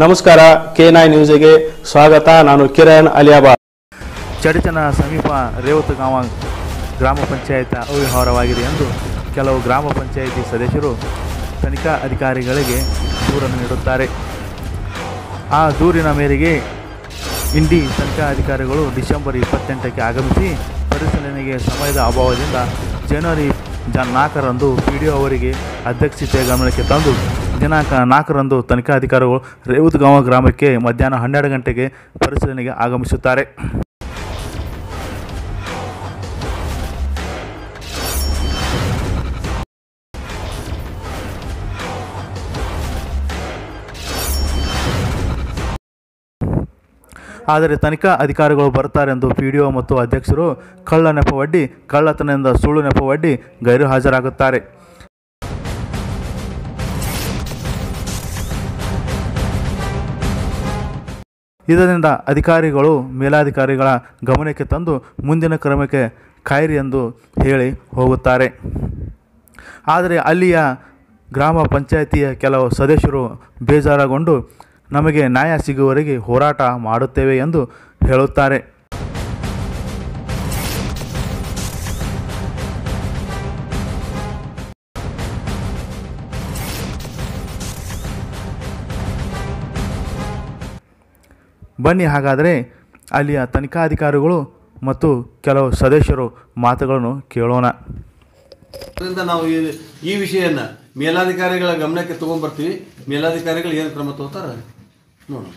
ನಮಸ್ಕಾರ ಕೆ ನಾಯ್ ನ್ಯೂಸ್ಗೆ ಸ್ವಾಗತ. ನಾನು ಕಿರಣ್ ಅಲಿಯಾಬಾ ಚಡಚನ ಸಮೀಪ ರೇವತಗಾಂವ ಗ್ರಾಮ ಪಂಚಾಯತ್ ಅವ್ಯವಹಾರವಾಗಿದೆ ಎಂದು ಕೆಲವು ಗ್ರಾಮ ಪಂಚಾಯಿತಿ ಸದಸ್ಯರು ತನಿಖಾ ಅಧಿಕಾರಿಗಳಿಗೆ ದೂರನ್ನು ನೀಡುತ್ತಾರೆ. ಆ ದೂರಿನ ಮೇರೆಗೆ ಇಂಡಿ ತನಿಖಾ ಅಧಿಕಾರಿಗಳು ಡಿಸೆಂಬರ್ ಇಪ್ಪತ್ತೆಂಟಕ್ಕೆ ಆಗಮಿಸಿ ಪರಿಶೀಲನೆಗೆ ಸಮಯದ ಅಭಾವದಿಂದ ಜನವರಿ ಜ ನಾಲ್ಕರಂದು ಪಿ ಡಿ ಅವರಿಗೆ ಅಧ್ಯಕ್ಷತೆಯ ಗಮನಕ್ಕೆ ತಂದು ದಿನಾಂಕ ನಾಲ್ಕರಂದು ತನಿಖಾಧಿಕಾರಿಗಳು ರೇವತಗಾಂವ ಗ್ರಾಮಕ್ಕೆ ಮಧ್ಯಾಹ್ನ ಹನ್ನೆರಡು ಗಂಟೆಗೆ ಪರಿಶೀಲನೆಗೆ ಆಗಮಿಸುತ್ತಾರೆ. ಆದರೆ ತನಿಖಾ ಅಧಿಕಾರಿಗಳು ಬರ್ತಾರೆಂದು ಪಿ ಡಿ ಒ ಮತ್ತು ಅಧ್ಯಕ್ಷರು ಕಳ್ಳ ನೆಪವಡ್ಡಿ ಕಳ್ಳತನದಿಂದ ಸುಳ್ಳು ನೆಪವಡ್ಡಿ ಗೈರು ಹಾಜರಾಗುತ್ತಾರೆ ಇದರಿಂದ ಅಧಿಕಾರಿಗಳು, ಮೇಲಾಧಿಕಾರಿಗಳ ಗಮನಕ್ಕೆ ತಂದು ಮುಂದಿನ ಕ್ರಮಕ್ಕೆ ಕಾಯಿರಿ ಎಂದು ಹೇಳಿ ಹೋಗುತ್ತಾರೆ. ಆದರೆ ಅಲ್ಲಿಯ ಗ್ರಾಮ ಪಂಚಾಯಿತಿಯ ಕೆಲವು ಸದಸ್ಯರು ಬೇಜಾರಗೊಂಡು, ನಮಗೆ ನ್ಯಾಯ ಸಿಗುವವರೆಗೆ ಹೋರಾಟ ಮಾಡುತ್ತೇವೆ ಎಂದು ಹೇಳುತ್ತಾರೆ. ಬನ್ನಿ ಹಾಗಾದರೆ ಅಲ್ಲಿಯ ತನಿಖಾಧಿಕಾರಿಗಳು ಮತ್ತು ಕೆಲವು ಸದಸ್ಯರು ಮಾತುಗಳನ್ನು ಕೇಳೋಣ. ಅದರಿಂದ ನಾವು ಈ ಈ ವಿಷಯನ ಮೇಲಾಧಿಕಾರಿಗಳ ಗಮನಕ್ಕೆ ತಗೊಂಡ್ಬರ್ತೀವಿ. ಮೇಲಾಧಿಕಾರಿಗಳು ಏನು ಕ್ರಮ ತಗೋತಾರ? ನೋಡೋಣ.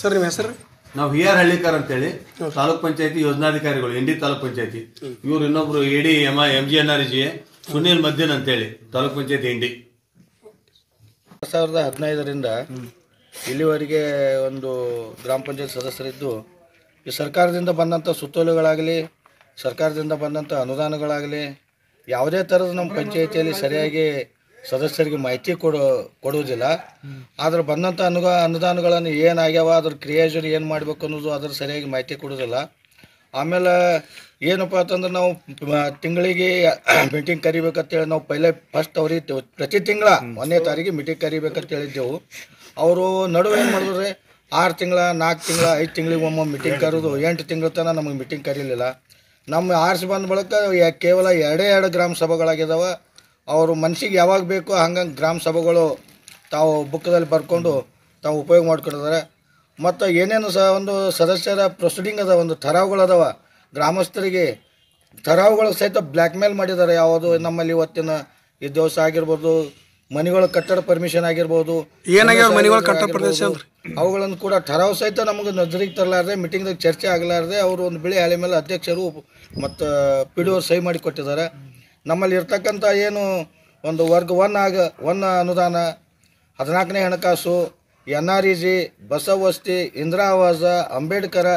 ಸರ್ ನಿಮ್ಮ ಹೆಸರು? ನಾವು ವಿ ಆರ್ ಹಳ್ಳಿಕಾರ್ ಅಂತೇಳಿ ತಾಲೂಕ್ ಪಂಚಾಯತಿ ಯೋಜನಾಧಿಕಾರಿಗಳು ಇಂಡಿ ತಾಲೂಕ್ ಪಂಚಾಯತಿ. ಇವ್ರು ಇನ್ನೊಬ್ರು AD M M G N R G Sunil Maddin ಅಂತೇಳಿ ತಾಲೂಕ್ ಪಂಚಾಯತಿ ಎನ್ ಡಿ. ಸಾವಿರದ ಹದಿನೈದರಿಂದ ಇಲ್ಲಿವರೆಗೆ ಒಂದು ಗ್ರಾಮ ಪಂಚಾಯತ್ ಸದಸ್ಯರಿದ್ದು ಈ ಸರ್ಕಾರದಿಂದ ಬಂದಂಥ ಸುತ್ತೋಲುಗಳಾಗಲಿ ಸರ್ಕಾರದಿಂದ ಬಂದಂಥ ಅನುದಾನಗಳಾಗಲಿ ಯಾವುದೇ ಥರದ ನಮ್ಮ ಪಂಚಾಯಿತಿಯಲ್ಲಿ ಸರಿಯಾಗಿ ಸದಸ್ಯರಿಗೆ ಮಾಹಿತಿ ಕೊಡೋ ಕೊಡುವುದಿಲ್ಲ. ಆದ್ರೆ ಬಂದಂಥ ಅನುಗ ಅನುದಾನಗಳನ್ನು ಏನಾಗ್ಯಾವ ಅದ್ರ ಕ್ರಿಯಾಜನ್ ಏನು ಮಾಡಬೇಕು ಅನ್ನೋದು ಅದ್ರ ಸರಿಯಾಗಿ ಮಾಹಿತಿ ಕೊಡೋದಿಲ್ಲ ಆಮೇಲೆ ಏನಪ್ಪ ಅಂತಂದ್ರೆ ನಾವು ತಿಂಗಳಿಗೆ ಮೀಟಿಂಗ್ ಕರಿಬೇಕಂತೇಳಿ ನಾವು ಪೈಲೆ ಫಸ್ಟ್ ಅವ್ರಿಗೆ ಪ್ರತಿ ತಿಂಗಳ ಒಂದನೇ ತಾರೀಕಿಗೆ ಮೀಟಿಂಗ್ ಕರಿಬೇಕಂತ ಹೇಳಿದ್ದೆವು ಅವರು ನಡುವೆ ಏನು ಮಾಡಿದ್ರಿ? ಆರು ತಿಂಗಳ ನಾಲ್ಕು ತಿಂಗಳ, ಐದು ತಿಂಗಳಿಗೆ ಒಮ್ಮೆ ಮೀಟಿಂಗ್ ಕರೆದು ಎಂಟು ತಿಂಗಳ ತನಕ ನಮಗೆ ಮೀಟಿಂಗ್ ಕರೀಲಿಲ್ಲ. ನಮ್ಮ ಆರಿಸಿ ಬಂದ ಬಳಿಕ ಕೇವಲ ಎರಡೇ ಎರಡು ಗ್ರಾಮ ಸಭೆಗಳಾಗಿದ್ದಾವೆ ಅವರು ಮನ್ಸಿಗೆ ಯಾವಾಗ ಬೇಕೋ ಹಂಗಂಗೆ ಗ್ರಾಮ ಸಭೆಗಳು ತಾವು ಬುಕ್ಕದಲ್ಲಿ ಬರ್ಕೊಂಡು ತಾವು ಉಪಯೋಗ ಮಾಡ್ಕೊಂಡಿದ್ದಾರೆ. ಮತ್ತು ಏನೇನು ಸಹ ಒಂದು ಸದಸ್ಯರ ಪ್ರೊಸೀಡಿಂಗ್ ಅದ, ಒಂದು ಅದಾವ. ಗ್ರಾಮಸ್ಥರಿಗೆ ಥರಾವ್ಗಳು ಸಹಿತ ಬ್ಲ್ಯಾಕ್ಮೇಲ್ ಮಾಡಿದ್ದಾರೆ. ಯಾವುದು ನಮ್ಮಲ್ಲಿ ಇವತ್ತಿನ ಈ ದಿವಸ ಆಗಿರ್ಬೋದು ಮನೆಗಳ ಕಟ್ಟಡ ಪರ್ಮಿಷನ್ ಆಗಿರ್ಬೋದು ಏನಾಗ್ಯಾವ ಮನೆಗಳ ಕಟ್ಟಡ ಪ್ರದೇಶ ಅಂದ್ರಿ? ಅವುಗಳನ್ನು ಕೂಡ ಠರಾವ್ ಸಹಿತ ನಮಗೆ ನಜರಿಗೆ ತರಲಾರ್ದೆ ಮೀಟಿಂಗ್ದಾಗ ಚರ್ಚೆ ಆಗಲಾರ್ದೆ ಅವರು ಒಂದು ಬಿಳಿ ಹಾಳೆ ಮೇಲೆ ಅಧ್ಯಕ್ಷರು ಮತ್ತು ಪಿ ಡಿ ಸಹಿ ಮಾಡಿ ಕೊಟ್ಟಿದ್ದಾರೆ ನಮ್ಮಲ್ಲಿ ಇರ್ತಕ್ಕಂಥ ಏನು ಒಂದು ವರ್ಗ ಒನ್ ಆಗ ಒನ್ ಅನುದಾನ ಹದಿನಾಲ್ಕನೇ ಹಣಕಾಸು ಎನ್ ಆರ್ ಇ ಜಿ ಬಸವಸ್ತಿ ಇಂದಿರಾ ಆವಾಸ ಅಂಬೇಡ್ಕರ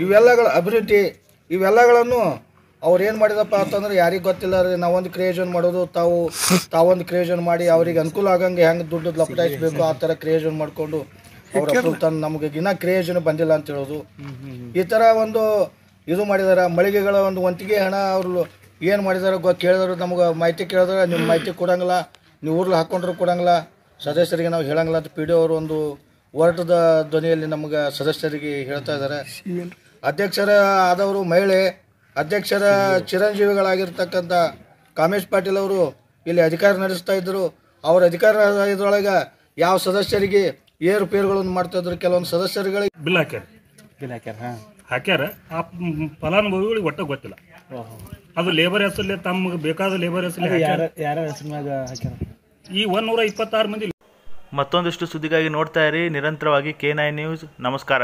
ಇವೆಲ್ಲಗಳ ಅಭಿವೃದ್ಧಿ ಇವೆಲ್ಲಗಳನ್ನು ಅವ್ರು ಏನು ಮಾಡಿದಪ್ಪ ಅಂತಂದ್ರೆ ಯಾರಿಗೆ ಗೊತ್ತಿಲ್ಲ ರೀ ನಾವೊಂದು ಕ್ರಿಯೇಷನ್ ಮಾಡೋದು ತಾವು ತಾವೊಂದು ಕ್ರಿಯೇಷನ್ ಮಾಡಿ ಅವ್ರಿಗೆ ಅನುಕೂಲ ಆಗಂಗೆ ಹೆಂಗೆ ದುಡ್ಡು ಲಪಟಾಯಿಸ್ಬೇಕು ಆ ಥರ ಕ್ರಿಯೇಷನ್ ಮಾಡಿಕೊಂಡು ಅವ್ರ ತಂದು ನಮಗೆ ಇನ್ನೂ ಕ್ರಿಯೇಷನ್ ಬಂದಿಲ್ಲ ಅಂತ ಹೇಳೋದು. ಈ ಥರ ಒಂದು ಇದು ಮಾಡಿದಾರೆ ಮಳಿಗೆಗಳ ಒಂದು ವಂತಿಗೆ ಹಣ ಅವರು ಏನು ಮಾಡಿದಾರೆ ಗೊ ಕೇಳಿದ್ರು ನಮಗೆ ಮಾಹಿತಿ ಕೇಳಿದ್ರೆ ನಿಮ್ಮ ಮಾಹಿತಿ ಕೊಡಂಗಿಲ್ಲ ನೀವು ಊರ್ಲಿ ಹಾಕೊಂಡ್ರು ಕೊಡಂಗಿಲ್ಲ ಸದಸ್ಯರಿಗೆ ನಾವು ಹೇಳಂಗಿಲ್ಲ ಅಂತ ಪಿ ಡಿ ಅವರು ಒಂದು ಹೋರಾಟದ ಧ್ವನಿಯಲ್ಲಿ ನಮಗೆ ಸದಸ್ಯರಿಗೆ ಹೇಳ್ತಾ ಇದ್ದಾರೆ ಅಧ್ಯಕ್ಷರ ಆದವರು ಮಹಿಳೆ ಅಧ್ಯಕ್ಷರ ಚಿರಂಜೀವಿಗಳಾಗಿರ್ತಕ್ಕಂಥ ಕಾಮೇಶ್ ಪಾಟೀಲ್ ಅವರು ಇಲ್ಲಿ ಅಧಿಕಾರ ನಡೆಸ್ತಾ ಇದ್ರು ಅವರ ಅಧಿಕಾರ ಇದ್ರೊಳಗೆ ಯಾವ ಸದಸ್ಯರಿಗೆ ಏರುಪೇರುಗಳನ್ನು ಮಾಡ್ತಾ ಇದ್ರು ಕೆಲವೊಂದು ಸದಸ್ಯರುಗಳಿಗೆ. ಬಿಲ್ ಹಾಕ್ಯಾರ. ಬಿಲ್ ಹಾಕ್ಯಾರ ಹಾಂ. ಹಾಕ್ಯಾರ. ಆ ಫಲಾನುಭವಿಗಳಿಗೆ ಒಟ್ಟ ಗೊತ್ತಿಲ್ಲ. ಅದು ಲೇಬರ್ ಹೆಸರಲ್ಲಿ ತಮ್ಗೆ ಬೇಕಾದ ಲೇಬರ್ ಹೆಸರಲ್ಲಿ ಯಾರ ಯಾರ ಹೆಸರಿನಾಗ ಹಾಕ್ಯಾರ? ಈ ಒಂದೂರ ಇಪ್ಪತ್ತಾರು ಮಂದಿ. ಮತ್ತೊಂದಿಷ್ಟು ಸುದ್ದಿಗಾಗಿ ನೋಡ್ತಾ ಇರಿ. ನಿರಂತರವಾಗಿ ಕೆ ನೈನ್ ನ್ಯೂಸ್ ನಮಸ್ಕಾರ.